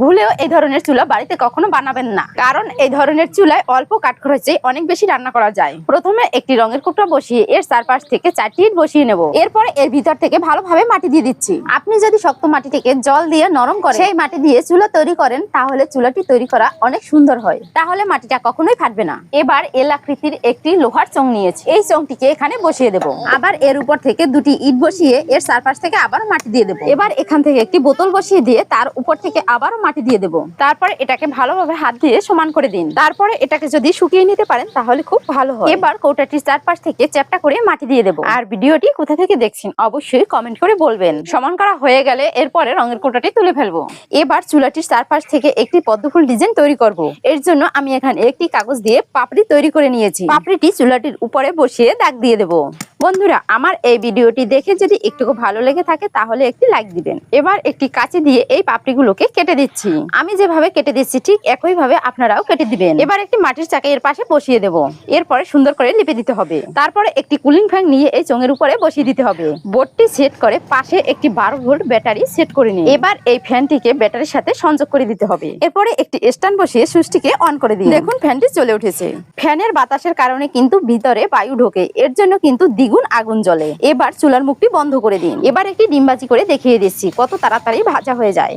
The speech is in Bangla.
ভুলেও এই ধরনের চুলা বাড়িতে কখনো বানাবেন না। কারণ এই ধরনের চুলায় অল্প কাঠ খরচে অনেক বেশি রান্না করা যায়। প্রথমে একটি রঙের কুটরা বসিয়ে এর চারপাশ থেকে চারটি ইট বসিয়ে নেব। এরপর এর ভিতর থেকে ভালোভাবে মাটি দিয়ে দিচ্ছি। আপনি যদি শক্ত মাটি থেকে জল দিয়ে নরম করে সেই মাটি দিয়ে চুলা তৈরি করেন, তাহলে চুলাটি তৈরি করা অনেক সুন্দর হয়। তাহলে মাটিটা কখনোই ফাটবে না। এবার এল আকৃতির একটি লোহার চং নিয়েছি। এই চংটিকে এখানে বসিয়ে দেব। আবার এর উপর থেকে দুটি ইট বসিয়ে এর চারপাশ থেকে আবার মাটি দিয়ে দেব। এবার এখান থেকে একটি বোতল বসিয়ে দিয়ে তার উপর থেকে আবারও মাটি দিয়ে দেব। তারপর এটাকে ভালোভাবে হাত দিয়ে সমান করে দিন। তারপরে এটাকে যদি শুকিয়ে নিতে পারেন, তাহলে খুব ভালো হয়। এবার কৌটাটির চারপাশ থেকে চ্যাপটা করে মাটি দিয়ে দেব। আর ভিডিওটি কোথা থেকে দেখছেন, অবশ্যই কমেন্ট করে বলবেন। সমান করা হয়ে গেলে এরপরে রঙের কৌটাটি তুলে ফেলব। এবার চুলাটির চারপাশ থেকে একটি পদ্মফুল ডিজাইন তৈরি করব। এর জন্য আমি এখানে একটি কাগজ দিয়ে পাপড়ি তৈরি করে নিয়েছি। পাপড়িটি চুলাটির উপরে বসিয়ে দাগ দিয়ে দেব। বন্ধুরা, আমার এই ভিডিওটি দেখে যদি একটু ভালো লেগে থাকে, তাহলে একটি লাইক দিবেন। এবার একটি কাঁচি দিয়ে এই পাপড়িগুলোকে কেটে দিচ্ছি। আমি যেভাবে কেটে দিচ্ছি, ঠিক একই ভাবে আপনারাও কেটে দিবেন। এবার একটি মাটির চাকা এর পাশে বসিয়ে দেব। এরপরে সুন্দর করে লিপে দিতে হবে। তারপরে একটি কুলিং ফ্যান নিয়ে এই চোঙের উপরে বসিয়ে দিতে হবে। বোর্ডটি সেট করে পাশে একটি বারো ভোল্ট ব্যাটারি সেট করে নিন। এবার এই ফ্যানটিকে ব্যাটারির সাথে সংযোগ করে দিতে হবে। এরপরে একটি স্ট্যান্ড বসিয়ে সুইচটিকে অন করে দিন। দেখুন, ফ্যানটি চলে উঠেছে। ফ্যানের বাতাসের কারণে কিন্তু ভিতরে বায়ু ঢোকে। এর জন্য কিন্তু দ্বিগুণ আগুন জ্বলে। এবার চুলার মুখটি বন্ধ করে দিন। এবার একটি ডিমবাজি করে দেখিয়ে দিচ্ছি কত তাড়াতাড়ি ভাজা হয়ে যায়।